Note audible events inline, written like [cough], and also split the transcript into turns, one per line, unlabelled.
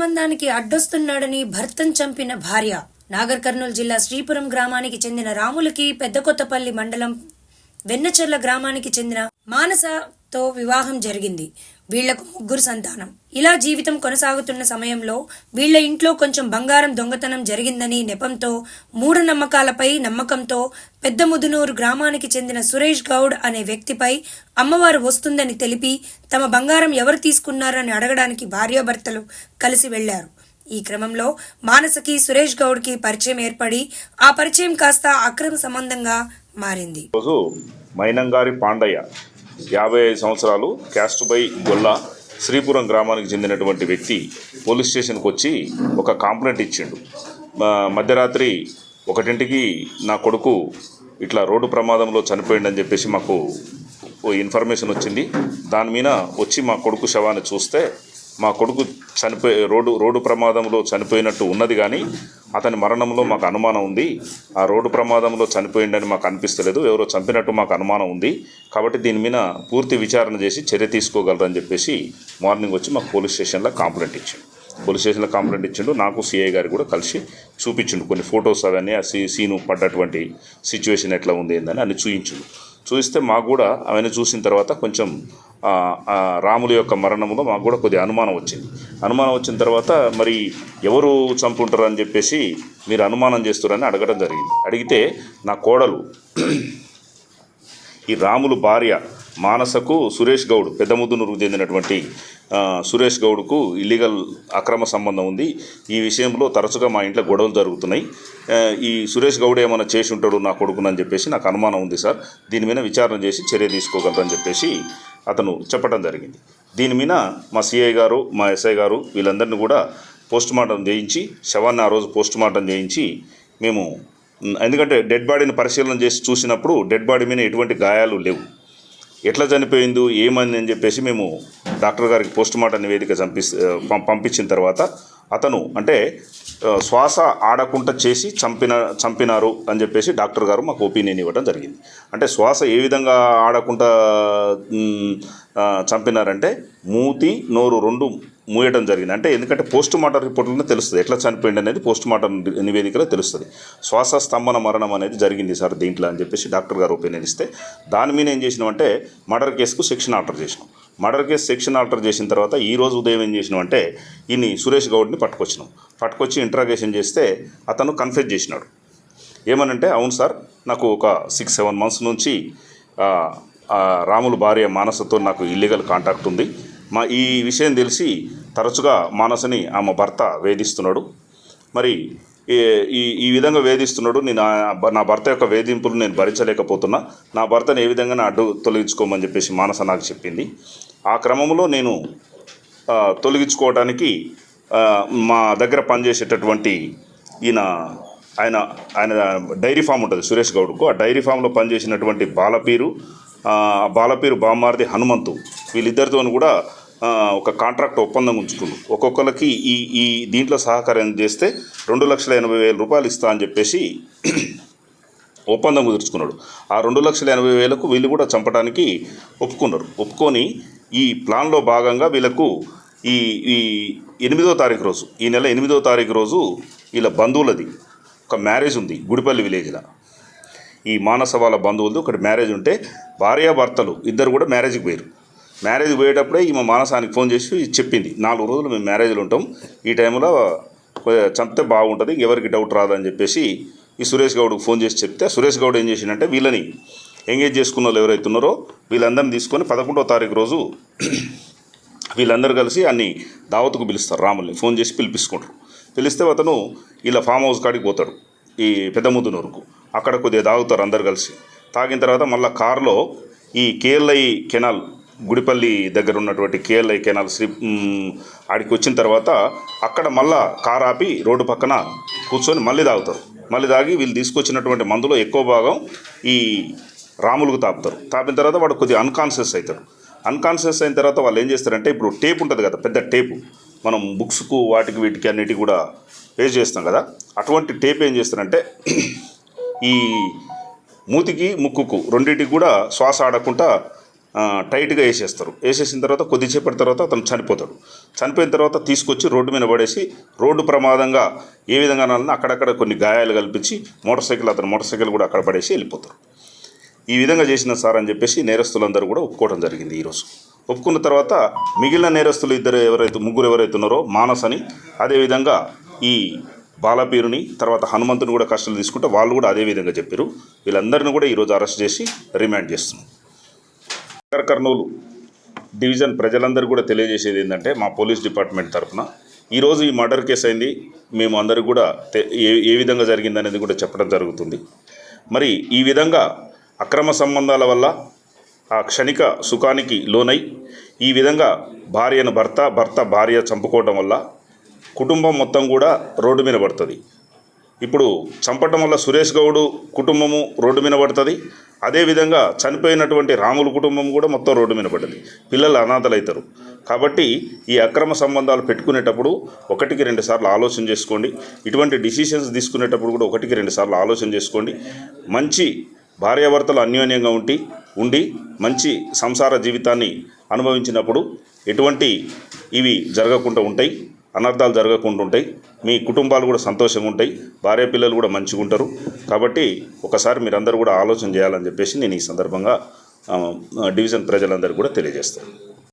సంబంధానికి అడ్డొస్తున్నాడని భర్తను చంపిన భార్య. నాగర్ కర్నూలు జిల్లా శ్రీపురం గ్రామానికి చెందిన రాములకి పెద్దకొత్తపల్లి మండలం వెన్నచెర్ల గ్రామానికి చెందిన మానసతో వివాహం జరిగింది. వీళ్ళకు ముగ్గురు సంతానం. ఇలా జీవితం కొనసాగుతున్న సమయంలో వీళ్ళ ఇంట్లో కొంచెం బంగారం దొంగతనం జరిగిందని నెపంతో మూఢనమ్మకాలపై నమ్మకంతో పెద్ద ముదునూరు గ్రామానికి చెందిన సురేష్ గౌడ్ అనే వ్యక్తిపై అమ్మవారు వస్తుందని తెలిపి తమ బంగారం ఎవరు తీసుకున్నారని అడగడానికి భార్యాభర్తలు కలిసి వెళ్ళారు. ఈ క్రమంలో మానసకి సురేష్ గౌడ్కి పరిచయం ఏర్పడి ఆ పరిచయం కాస్త అక్రమ సంబంధంగా మారింది.
రోజు మైనంగారి పాండయ్య యాభై ఐదు సంవత్సరాలు క్యాస్ట్ బై గొల్ల శ్రీపురం గ్రామానికి చెందినటువంటి వ్యక్తి పోలీస్ స్టేషన్కి వచ్చి ఒక కాంప్లైంట్ ఇచ్చిండు. మధ్యరాత్రి ఒకటింటికి నా కొడుకు ఇట్లా రోడ్డు ప్రమాదంలో చనిపోయిండని చెప్పేసి మాకు ఓ ఇన్ఫర్మేషన్ వచ్చింది. దాని మీద వచ్చి మా కొడుకు శవాన్ని చూస్తే మా కొడుకు చనిపోయి రోడ్డు రోడ్డు ప్రమాదంలో చనిపోయినట్టు ఉన్నది కానీ అతని మరణంలో మాకు అనుమానం ఉంది. ఆ రోడ్డు ప్రమాదంలో చనిపోయిండని మాకు అనిపిస్తలేదు. ఎవరో చంపినట్టు మాకు అనుమానం ఉంది. కాబట్టి దీని మీద పూర్తి విచారణ చేసి చర్య తీసుకోగలరని చెప్పేసి మార్నింగ్ వచ్చి మాకు పోలీస్ స్టేషన్లో కాంప్లైంట్ ఇచ్చిండు. పోలీస్ స్టేషన్లో కంప్లైంట్ ఇచ్చిండు. నాకు సిఐ గారు కూడా కలిసి చూపించిండు. కొన్ని ఫొటోస్ అవన్నీ ఆ సీ సీను పడ్డటువంటి సిచ్యువేషన్ ఎట్లా ఉంది ఏందని అన్ని చూపించిండు చూస్తే మాకు కూడా అవన్నీ చూసిన తర్వాత కొంచెం రాముల యొక్క మరణంలో మాకు కూడా కొద్దిగా అనుమానం వచ్చింది. అనుమానం వచ్చిన తర్వాత మరి ఎవరు చంపుంటారు అని చెప్పేసి మీరు అనుమానం చేస్తున్నారని అడగడం జరిగింది. అడిగితే నా కోడలు ఈ రాములు భార్య మానసకు సురేష్ గౌడ్ పెద్దముద్దునూరుకు చెందినటువంటి సురేష్ గౌడ్కు ఇల్లీగల్ అక్రమ సంబంధం ఉంది. ఈ విషయంలో తరచుగా మా ఇంట్లో గొడవలు జరుగుతున్నాయి. ఈ సురేష్ గౌడ్ ఏమైనా చేసి ఉంటాడు నా కొడుకునని చెప్పేసి నాకు అనుమానం ఉంది సార్. దీని మీద విచారణ చేసి చర్య తీసుకోగలరని చెప్పేసి అతను చెప్పడం జరిగింది. దీని మీద మా సిఐ గారు మా ఎస్ఐ గారు వీళ్ళందరినీ కూడా పోస్ట్ మార్టం చేయించి శవాన్ని ఆ రోజు పోస్ట్ మార్టం చేయించి మేము ఎందుకంటే డెడ్ బాడీని పరిశీలన చేసి చూసినప్పుడు డెడ్ బాడీ మీద ఎటువంటి గాయాలు లేవు. ఎట్లా చనిపోయిందో ఏమైంది అని చెప్పేసి మేము డాక్టర్ గారికి పోస్ట్ మార్టం నివేదిక చంపి పంపించిన తర్వాత అతను అంటే శ్వాస ఆడకుండా చేసి చంపిన చంపినారు అని చెప్పేసి డాక్టర్ గారు మాకు ఒపీనియన్ ఇవ్వడం జరిగింది. అంటే శ్వాస ఏ విధంగా ఆడకుండా చంపినారంటే మూతి నోరు రెండు మూయటం జరిగింది. అంటే ఎందుకంటే పోస్ట్ మార్టం రిపోర్ట్లోనే తెలుస్తుంది. ఎట్లా చనిపోయింది అనేది పోస్ట్ మార్టం నివేదికలో తెలుస్తుంది. శ్వాస స్తంభన మరణం అనేది జరిగింది సార్ దీంట్లో అని చెప్పేసి డాక్టర్ గారు ఒపీనియన్ ఇస్తే. దాని మీద ఏం చేసినామంటే మర్డర్ కేసుకు శిక్షణ ఆర్డర్ చేసినాం. మర్డర్ కేసు సెక్షన్ ఆల్టర్ చేసిన తర్వాత ఈ రోజు ఉదయం ఏం చేసినాం అంటే ఈయన్ని సురేష్ గౌడ్ని పట్టుకొచ్చినాం. పట్టుకొచ్చి ఇంట్రాగేషన్ చేస్తే అతను కన్ఫెస్ చేసినాడు. ఏమనంటే అవును సార్ నాకు ఒక సిక్స్ సెవెన్ మంత్స్ నుంచి రాములు భార్య మానసతో నాకు ఇల్లీగల్ కాంటాక్ట్ ఉంది. మా ఈ విషయం తెలిసి తరచుగా మానసని ఆమె భర్త వేధిస్తున్నాడు. మరి ఈ- ఈ ఈ విధంగా వేధిస్తున్నాడు. నేను నా భర్త యొక్క వేధింపులు నేను భరించలేకపోతున్నా. నా భర్తను ఏ విధంగా నా అడ్డు తొలగించుకోమని చెప్పేసి మానస నాకు చెప్పింది. ఆ క్రమంలో నేను తొలగించుకోవడానికి మా దగ్గర పనిచేసేటటువంటి ఈయన ఆయన ఆయన డైరీ ఫామ్ ఉంటుంది సురేష్ గౌడ్కు. ఆ డైరీ ఫామ్లో పనిచేసినటువంటి బాలపీరు బాలపీరు బామ్మారిది హనుమంతు. వీళ్ళిద్దరితో కూడా ఒక కాంట్రాక్ట్ ఒప్పందం ఉంచుకుంది ఒక్కొక్కరికి ఈ ఈ దీంట్లో సహకారం చేస్తే రెండు లక్షల ఎనభై వేల రూపాయలు ఇస్తా అని చెప్పేసి ఒప్పందం కుదుర్చుకున్నాడు. ఆ రెండు లక్షల ఎనభై వేలకు వీళ్ళు కూడా చంపడానికి ఒప్పుకున్నారు. ఒప్పుకొని ఈ ప్లాన్లో భాగంగా వీళ్ళకు ఈ ఈ ఎనిమిదో తారీఖు రోజు ఈ నెల ఎనిమిదో తారీఖు రోజు వీళ్ళ బంధువులది ఒక మ్యారేజ్ ఉంది గుడిపల్లి విలేజ్లో. ఈ మానస వాళ్ళ బంధువులది ఒకటి మ్యారేజ్ ఉంటే భార్యాభర్తలు ఇద్దరు కూడా మ్యారేజ్కి పోయారు మ్యారేజ్ పోయేటప్పుడే ఈమె మానసానికి ఫోన్ చేసి చెప్పింది. నాలుగు రోజులు మేము మ్యారేజ్లో ఉంటాం. ఈ టైంలో చంపితే బాగుంటుంది ఎవరికి డౌట్ రాదని చెప్పేసి ఈ సురేష్ గౌడ్కి ఫోన్ చేసి చెప్తే సురేష్ గౌడ్ ఏం చేసిండంటే వీళ్ళని ఎంగేజ్ చేసుకున్న వాళ్ళు ఎవరైతే ఉన్నారో వీళ్ళందరిని తీసుకొని పదకొండో తారీఖు రోజు [clears throat] వీళ్ళందరూ కలిసి అన్ని దావత్కు పిలుస్తారు రాముల్ని ఫోన్ చేసి పిలిపించుకుంటారు. పిలిస్తే అతను ఇలా ఫామ్ హౌస్ కాడికి పోతాడు ఈ పెద్దముద్దునూరుకు అక్కడ కొద్దిగా తాగుతారు అందరు కలిసి. తాగిన తర్వాత మళ్ళీ కారులో ఈ కేఎల్ఐ కెనాల్ గుడిపల్లి దగ్గర ఉన్నటువంటి కేఎల్ఐ కెనాల్ శ్రీ ఆడికి వచ్చిన తర్వాత అక్కడ మళ్ళా కార్ ఆపి రోడ్డు పక్కన కూర్చొని మళ్ళీ తాగుతారు. మళ్ళీ తాగి వీళ్ళు తీసుకొచ్చినటువంటి మందులో ఎక్కువ భాగం ఈ రాములకు తాపుతారు. తాపిన తర్వాత వాడు కొద్దిగా అన్కాన్షియస్ అవుతాడు. అన్కాన్షియస్ అయిన తర్వాత వాళ్ళు ఏం చేస్తారంటే ఇప్పుడు టేప్ ఉంటుంది కదా పెద్ద టేపు. మనం బుక్స్కు వాటికి వీటికి అన్నిటికీ కూడా వేస్ట్ చేస్తాం కదా. అటువంటి టేప్ ఏం చేస్తారంటే ఈ మూతికి ముక్కుకు రెండింటికి కూడా శ్వాస ఆడకుండా టైట్గా వేసేస్తారు. వేసేసిన తర్వాత కొద్దిసేపటి తర్వాత అతను చనిపోతాడు. చనిపోయిన తర్వాత తీసుకొచ్చి రోడ్డు మీద పడేసి రోడ్డు ప్రమాదంగా ఏ విధంగా అనాలన్నా అక్కడక్కడ కొన్ని గాయాలు కల్పించి మోటార్ సైకిల్ అతను మోటార్ సైకిల్ కూడా అక్కడ పడేసి వెళ్ళిపోతారు ఈ విధంగా చేసిన సార్ అని చెప్పేసి నేరస్తులందరూ కూడా ఒప్పుకోవడం జరిగింది ఈరోజు ఒప్పుకున్న తర్వాత మిగిలిన నేరస్తులు ఇద్దరు ఎవరైతే ముగ్గురు ఎవరైతే ఉన్నారో మానస్ అని అదేవిధంగా ఈ బాలపీరుని తర్వాత హనుమంతుని కూడా కష్టాలు తీసుకుంటే వాళ్ళు కూడా అదే విధంగా చెప్పారు. వీళ్ళందరిని కూడా ఈరోజు అరెస్ట్ చేసి రిమాండ్ చేస్తున్నాం. కర్నూలు డివిజన్ ప్రజలందరూ కూడా తెలియజేసేది ఏంటంటే మా పోలీస్ డిపార్ట్మెంట్ తరఫున ఈరోజు ఈ మర్డర్ కేసు అయింది. మేము అందరూ కూడా ఏ ఏ విధంగా జరిగిందనేది కూడా చెప్పడం జరుగుతుంది. మరి ఈ విధంగా అక్రమ సంబంధాల వల్ల ఆ క్షణిక సుఖానికి లోనై ఈ విధంగా భార్యను భర్త భర్త భార్య చంపుకోవటం వల్ల కుటుంబం మొత్తం కూడా రోడ్డు మీద పడుతుంది. ఇప్పుడు చంపటం వల్ల సురేష్ గౌడ్ కుటుంబము రోడ్డు మీద పడుతుంది. అదేవిధంగా చనిపోయినటువంటి రాముల కుటుంబం కూడా మొత్తం రోడ్డు మీద పడ్డది పిల్లలు అనాథలు అవుతారు కాబట్టి ఈ అక్రమ సంబంధాలు పెట్టుకునేటప్పుడు ఒకటికి రెండు సార్లు ఆలోచన చేసుకోండి. ఇటువంటి డిసిషన్స్ తీసుకునేటప్పుడు కూడా ఒకటికి రెండు సార్లు ఆలోచన చేసుకోండి. మంచి భార్యాభర్తలు అన్యోన్యంగా ఉండి ఉండి మంచి సంసార జీవితాన్ని అనుభవించినప్పుడు ఎటువంటి ఇవి జరగకుండా ఉంటాయి. అనర్థాలు జరగకుండా ఉంటాయి మీ కుటుంబాలు కూడా సంతోషంగా ఉంటాయి భార్య పిల్లలు కూడా మంచిగా ఉంటారు కాబట్టి ఒకసారి మీరందరూ కూడా ఆలోచన చేయాలని చెప్పేసి నేను ఈ సందర్భంగా డివిజన్ ప్రజలందరూ కూడా తెలియజేస్తాను.